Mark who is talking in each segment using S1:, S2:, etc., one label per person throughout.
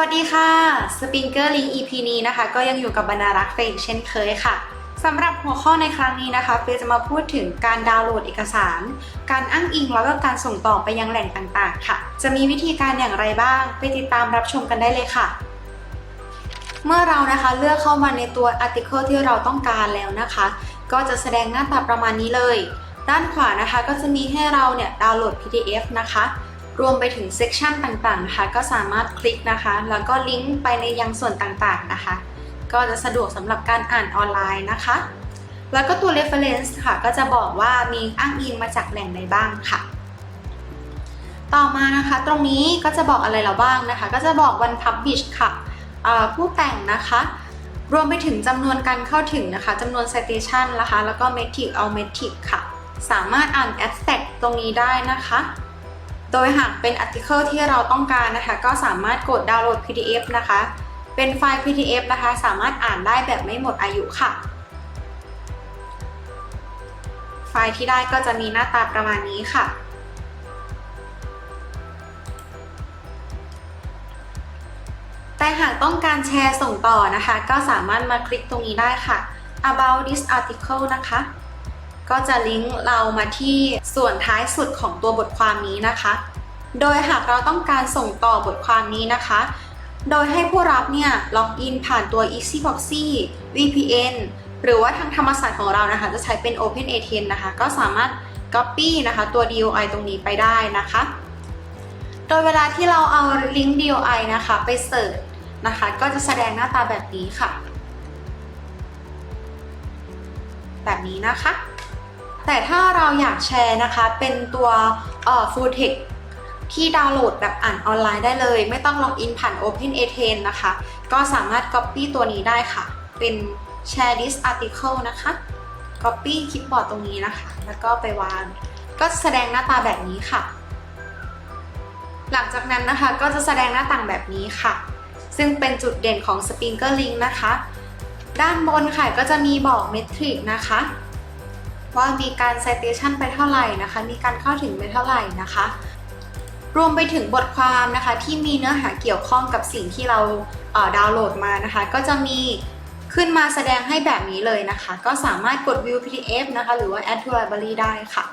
S1: วัสดีค่ะ Springer Link EP นี้นะคะ ก็ยังอยู่กับบรรณารักษ์เฟยอีกเช่นเคยค่ะสำหรับหัวข้อในครั้งนี้นะคะเฟยจะมาพูดถึงการดาวน์โหลดเอกสาร การอ้างอิงแล้วก็การส่งต่อไปยังแหล่งต่างๆ ค่ะ จะมีวิธีการอย่างไรบ้าง ไปติดตามรับชมกันได้เลยค่ะ เมื่อเรานะคะเลือกเข้ามาในตัว article ที่เราต้องการแล้วนะคะ ก็จะแสดงหน้าตาประมาณนี้เลย ด้านขวานะคะก็จะมีให้เราเนี่ยดาวน์โหลด PDF นะคะ รวมไปถึงเซกชันต่างๆนะคะก็สามารถคลิกนะคะ แล้วก็ลิงก์ไปในยังส่วนต่างๆนะคะ ก็จะสะดวกสำหรับการอ่านออนไลน์นะคะ แล้วก็ตัว reference ค่ะ ก็จะบอกว่ามีอ้างอิงมาจากแหล่งใดบ้างค่ะ ต่อมานะคะตรงนี้ก็จะบอกอะไรเราบ้างนะคะ ก็จะบอกวัน publish ค่ะผู้แต่งนะคะรวมไปถึงจำนวนการเข้าถึงนะคะจำนวน citation นะคะ แล้วก็ metric เอา metric ค่ะ สามารถอ่าน abstract ตรงนี้ได้นะคะ ดยหากเป็น article ที่เราต้องการนะคะ ก็สามารถกดดาวน์โหลด PDF นะคะ เป็นไฟล์ PDF นะคะ สามารถอ่านได้แบบไม่หมดอายุค่ะ ไฟล์ที่ได้ก็จะมีหน้าตาประมาณนี้ค่ะ แต่หากต้องการแชร์ส่งต่อนะคะ ก็สามารถมาคลิกตรงนี้ได้ค่ะ about this article นะคะ ก็จะลิงก์เรามาที่ส่วนท้ายสุดของตัวบทความนี้นะคะ โดยหากเราต้องการส่งต่อบทความนี้นะคะ โดยให้ผู้รับเนี่ยล็อกอินผ่านตัว EasyProxy VPN หรือว่าทางธรรมศาสตร์ของเรานะคะ จะใช้เป็น OpenATN นะคะ ก็สามารถ Copy นะคะ ตัว DOI ตรงนี้ไปได้นะคะ โดยเวลาที่เราเอาลิงก์ DOI นะคะ ไปเสิร์ชนะคะ ก็จะแสดงหน้าตาแบบนี้ค่ะ แบบนี้นะคะ แต่ถ้าเราอยากแชร์นะคะ เป็นตัวเอ่อ full text ที่ดาวน์โหลดแบบอ่านออนไลน์ได้เลย ไม่ต้องล็อกอินผ่าน OpenATN นะคะ ก็สามารถ Copy ตัวนี้ได้ค่ะ เป็น Share this article นะคะ Copy คลิปบอร์ดตรงนี้นะคะ แล้วก็ไปวาง ก็แสดงหน้าตาแบบนี้ค่ะ หลังจากนั้นนะคะก็จะแสดงหน้าต่างแบบนี้ค่ะ ซึ่งเป็นจุดเด่นของ Springer Link นะคะ ด้านบนค่ะก็จะมีบอกเมทริกนะคะ ว่ามีการ citation ไปเท่าไหร่นะคะ มีการเข้าถึงไปเท่าไหร่นะคะ รวมไปถึงบทความนะคะที่มีเนื้อหาเกี่ยวข้องกับสิ่งที่เราเดาวน์โหลดมานะคะ ก็จะมีขึ้นมาแสดงให้แบบนี้เลยนะคะ ก็สามารถกด view PDF นะคะ หรือว่า add to library ได้ค่ะ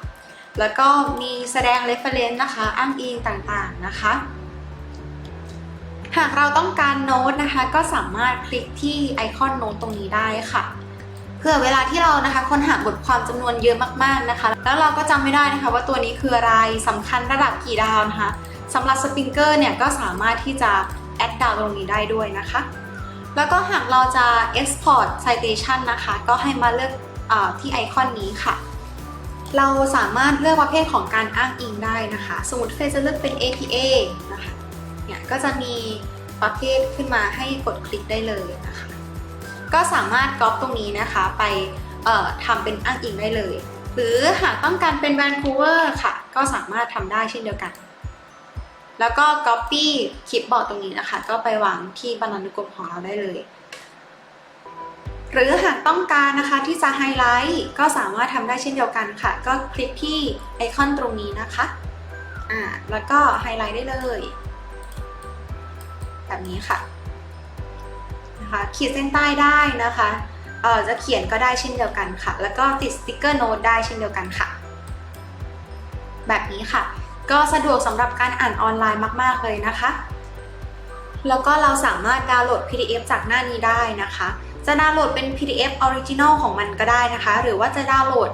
S1: แล้วก็มีแสดง reference นะคะ อ้างอิงต่างๆนะคะหากเราต้องการโน้ตนะคะ ก็สามารถคลิกที่ไอคอนโน้ตตรงนี้ได้ค่ะ เพื่อเวลาที่เรานะคะค้นหาบทความจำนวนเยอะมากๆนะคะ แล้วเราก็จำไม่ได้นะคะ ว่าตัวนี้คืออะไรสำคัญระดับกี่ดาวนะคะสำหรับสปริงเกอร์เนี่ยก็สามารถที่จะแอดดาวตรงนี้ได้ด้วยนะคะ แล้วก็หากเราจะ export citation นะคะ ก็ให้มาเลือกอที่ไอคอนนี้ค่ะ เราสามารถเลือกประเภทของการอ้างอิงได้นะคะ สมมติเฟซจะเลือกเป็น APA นะคะ เนี่ยก็จะมีประเภทขึ้นมาให้กดคลิกได้เลยนะคะ ก็สามารถก๊อปตรงนี้นะคะไปทำเป็นอ้างอิงได้เลย หรือหากต้องการเป็นแวนคูเวอร์ค่ะ ก็สามารถทำได้เช่นเดียวกัน แล้วก็ Copy คลิปบอร์ดตรงนี้นะคะ ก็ไปวางที่บรรณานุกรมของเราได้เลย หรือหากต้องการนะคะที่จะไฮไลท์ก็สามารถทำได้เช่นเดียวกันค่ะ ก็คลิกที่ไอคอนตรงนี้นะคะอ่าแล้วก็ไฮไลท์ได้เลย แบบนี้ค่ะ นะคะขีดเส้นใต้ได้นะคะเออจะเขียนก็ได้เช่นเดียวกันค่ะ แล้วก็ติดสติกเกอร์โน้ตได้เช่นเดียวกันค่ะ แบบนี้ค่ะ ก็สะดวกสำหรับการอ่านออนไลน์มาก ๆ เลยนะคะ แล้วก็เราสามารถดาวน์โหลด PDF จากหน้านี้ได้นะคะ จะดาวน์โหลดเป็น PDF Original ของมันก็ได้นะคะ หรือว่าจะดาวน์โหลด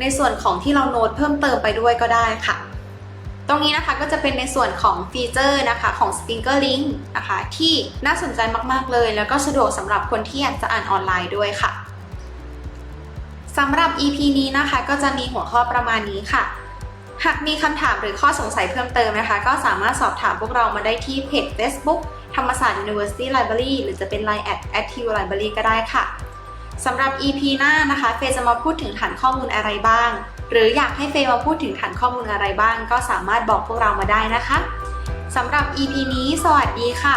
S1: ในส่วนของที่เราโน้ตเพิ่มเติมไปด้วยก็ได้ค่ะ ตรงนี้นะคะก็จะเป็นในส่วนของฟีเจอร์นะคะของ Springer Link นะคะ ที่น่าสนใจมาก ๆ เลย แล้วก็สะดวกสำหรับคนที่อยากจะอ่านออนไลน์ด้วยค่ะสำหรับ EP นี้นะคะก็จะมีหัวข้อประมาณนี้ค่ะ หากมีคำถามหรือข้อสงสัยเพิ่มเติมนะคะ ก็สามารถสอบถามพวกเรามาได้ที่เพจ Facebook ธรรมศาสตร์ University Library หรือจะเป็น Line at at library ก็ได้ค่ะ สำหรับ EP หน้านะคะเฟย์จะมาพูดถึงฐานข้อมูลอะไรบ้าง หรืออยากให้เฟย์มาพูดถึงฐานข้อมูลอะไรบ้าง ก็สามารถบอกพวกเรามาได้นะคะสำหรับ EP นี้ สวัสดีค่ะ